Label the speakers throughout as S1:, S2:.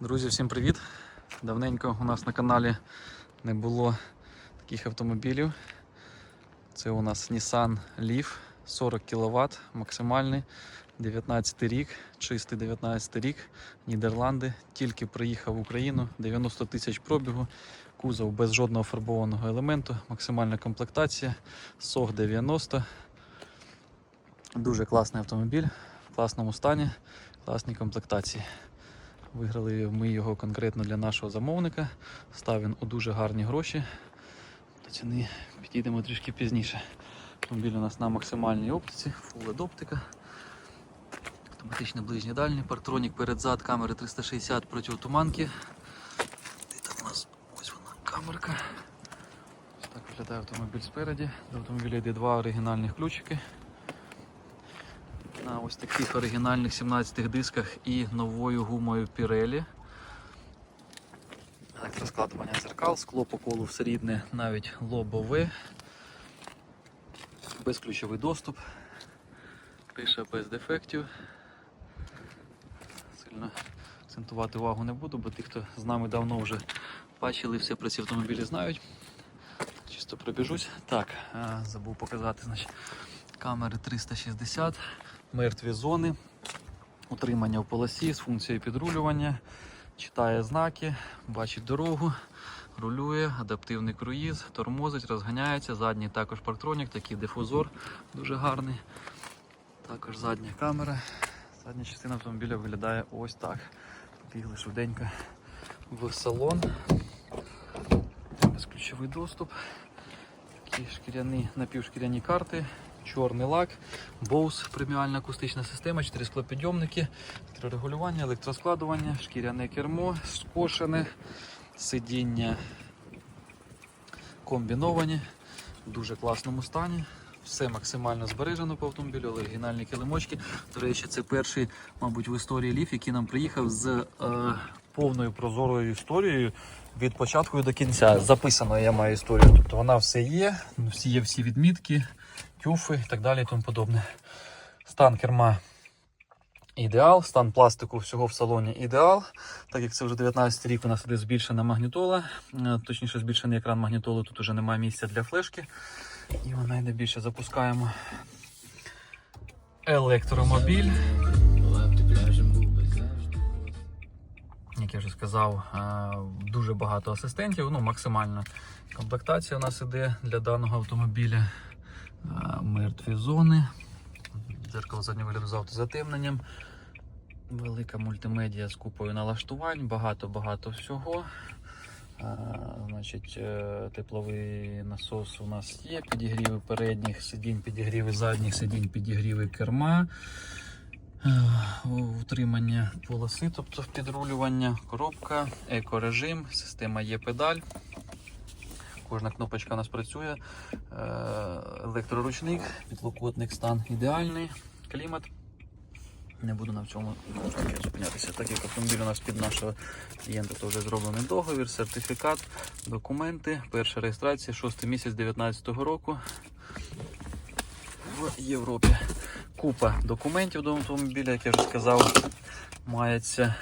S1: Друзі, всім привіт! Давненько у нас на каналі не було таких автомобілів. Це у нас Nissan Leaf 40 кВт, максимальний 19 рік, чистий 19 рік, Нідерланди. Тільки приїхав в Україну, 90 тисяч пробігу, кузов без жодного фарбованого елементу, максимальна комплектація, SOG 90. Дуже класний автомобіль, в класному стані, класній комплектації. Виграли ми його конкретно для нашого замовника. Став він у дуже гарні гроші. До ціни підійдемо трішки пізніше. Автомобіль у нас на максимальній оптиці, Full оптика. Автоматичний ближній дальній, партронік перед-зад, камери 360 противотуманки. Де там у нас ось вона камерка. Ось так виглядає автомобіль спереді. До автомобіля йде два оригінальних ключики. На ось таких оригінальних 17 дисках і новою гумою Pirelli. Електроскладування дзеркал, скло по колу все рідне, навіть лобове. Безключовий доступ. Криша без дефектів. Сильно акцентувати увагу не буду, бо ті, хто з нами давно вже бачили, все про ці автомобілі знають. Чисто пробіжусь. Так, забув показати, значить, камери 360, мертві зони, утримання в полосі з функцією підрулювання, читає знаки, бачить дорогу, рулює, адаптивний круїз, тормозить, розганяється, задній також парктронік, такий дифузор дуже гарний. Також задня камера. Задня частина автомобіля виглядає ось так. Бігли швиденько в салон. Безключовий доступ. Такі шкіряні, напівшкіряні карти, чорний лак, Bose преміальна акустична система, 4 склопідйомники, електрорегулювання, електроскладування, шкіряне кермо, скошене, сидіння комбіновані, в дуже класному стані. Все максимально збережено по автомобілю, оригінальні килимочки. До речі, це перший, мабуть, в історії ліф, який нам приїхав з е, повною прозорою історією від початку до кінця. Записано я маю історію. Тобто вона все є, всі є всі відмітки, тюфи і так далі і тому подобне. Стан керма ідеал, стан пластику всього в салоні ідеал. Так як це вже 19 рік, у нас іде збільшена магнітола, е, точніше збільшений екран магнітоли, тут вже немає місця для флешки. І вона йде більше. Запускаємо електромобіль. Як я вже сказав, е, дуже багато асистентів, ну максимальна комплектація у нас іде для даного автомобіля. Мертві зони, дзеркало заднього вигляду з автозатемненням, велика мультимедіа з купою налаштувань, багато-багато всього. Е, Значить, е, тепловий насос у нас є, підігріви передніх сидінь, підігріви задніх сидінь, підігріви керма. Е, Утримання полоси, тобто підрулювання, коробка, екорежим, система є педаль. Кожна кнопочка у нас працює. Е, Електроручник, підлокотник стан ідеальний, клімат. Не буду на цьому трошки зупинятися, так як автомобіль у нас під нашого клієнта то вже зроблений договір, сертифікат, документи, перша реєстрація, 6 місяць 2019 року в Європі. Купа документів до автомобіля, як я вже сказав, мається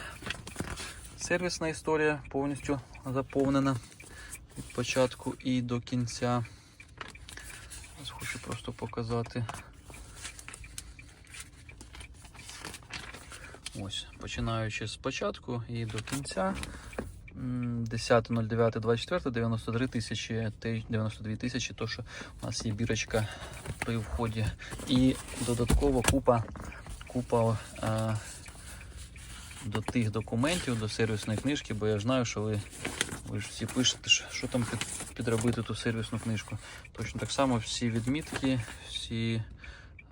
S1: сервісна історія повністю заповнена від початку і до кінця. Ось хочу просто показати. Ось, починаючи з початку і до кінця. М, 10.09.24, 93 тисячі, 92 тисячі, то що у нас є бірочка при вході. І додатково купа, купа а, до тих документів, до сервісної книжки, бо я знаю, що ви, ви ж всі пишете, що, там під, підробити ту сервісну книжку. Точно так само всі відмітки, всі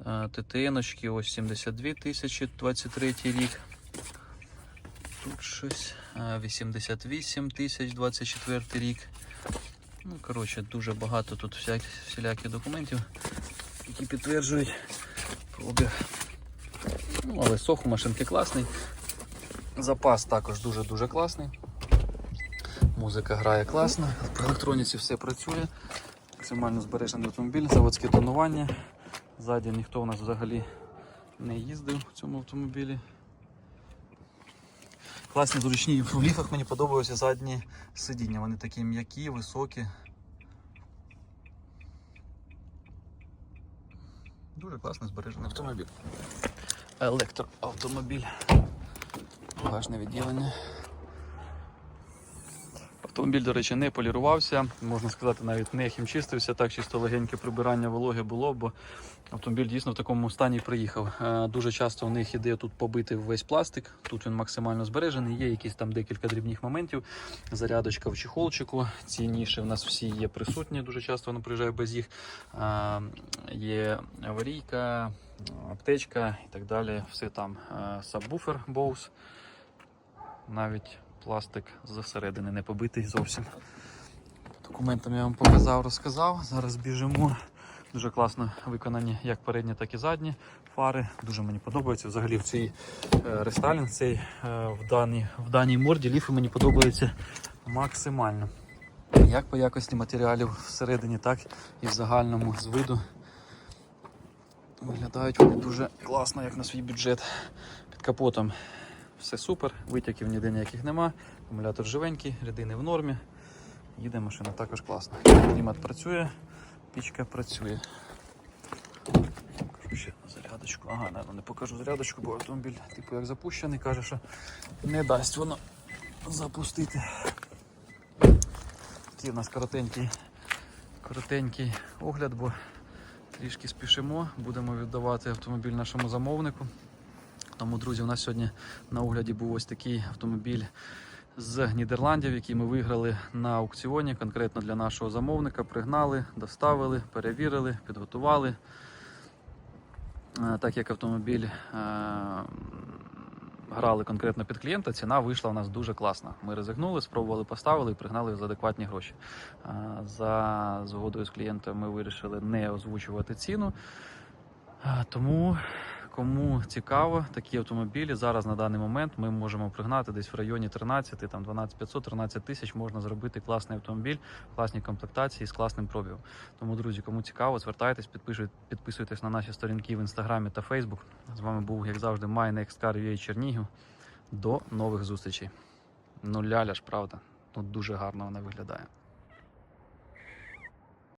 S1: ТТН-очки, ось 72 тисячі 23 рік. Тут щось 88 тисяч 24 рік. Ну, коротше, дуже багато тут всяк, всіляких документів, які підтверджують пробіг. Ну, але сох у машинки класний. Запас також дуже-дуже класний. Музика грає класно, по електроніці все працює. Максимально збережений автомобіль, заводське тонування. Ззаді ніхто у нас взагалі не їздив в цьому автомобілі. Класні зручні. В ліфах мені подобаються задні сидіння. Вони такі м'які, високі. Дуже класний збережений автомобіль. Електроавтомобіль. Багажне відділення. Автомобіль, до речі, не полірувався, можна сказати, навіть не хімчистився, так чисто легеньке прибирання вологи було, бо автомобіль дійсно в такому стані приїхав. Е, Дуже часто у них іде тут побитий весь пластик, тут він максимально збережений, є якісь там декілька дрібних моментів. Зарядочка в чехолчику, ці ніші в нас всі є присутні, дуже часто воно приїжджає без їх. Е, Є аварійка, аптечка і так далі. Все там. Е, Сабвуфер Bose, навіть пластик зсередини не побитий зовсім. Документами я вам показав, розказав. Зараз біжимо. Дуже класно виконані як передні, так і задні фари. Дуже мені подобається. Взагалі в цій е, рестайлінг, цей е, в, даній, в даній морді ліфи мені подобаються максимально. Як по якості матеріалів всередині, так і в загальному з виду. Виглядають вони дуже класно, як на свій бюджет. Під капотом все супер, витяків ніде ніяких нема. Акумулятор живенький, рядини в нормі. Їде машина також класно. Клімат працює, пічка працює. Покажу ще зарядочку. Ага, не, не покажу зарядочку, бо автомобіль, типу, як запущений, каже, що не дасть воно запустити. Такий у нас коротенький, коротенький огляд, бо трішки спішимо. Будемо віддавати автомобіль нашому замовнику. Тому, друзі, у нас сьогодні на огляді був ось такий автомобіль з Нідерландів, який ми виграли на аукціоні конкретно для нашого замовника. Пригнали, доставили, перевірили, підготували. Е, Так як автомобіль е, грали конкретно під клієнта, ціна вийшла у нас дуже класна. Ми ризикнули, спробували, поставили і пригнали за адекватні гроші. Е, За згодою з клієнтом ми вирішили не озвучувати ціну. Тому Кому цікаво, такі автомобілі зараз на даний момент ми можемо пригнати десь в районі 13, там 12 500, 13 тисяч можна зробити класний автомобіль, класні комплектації з класним пробігом. Тому, друзі, кому цікаво, звертайтесь, підписуйтесь, на наші сторінки в інстаграмі та Фейсбук. З вами був, як завжди, MyNextCar.ua Чернігів. До нових зустрічей. Ну ляля ж, правда. Ну дуже гарно вона виглядає.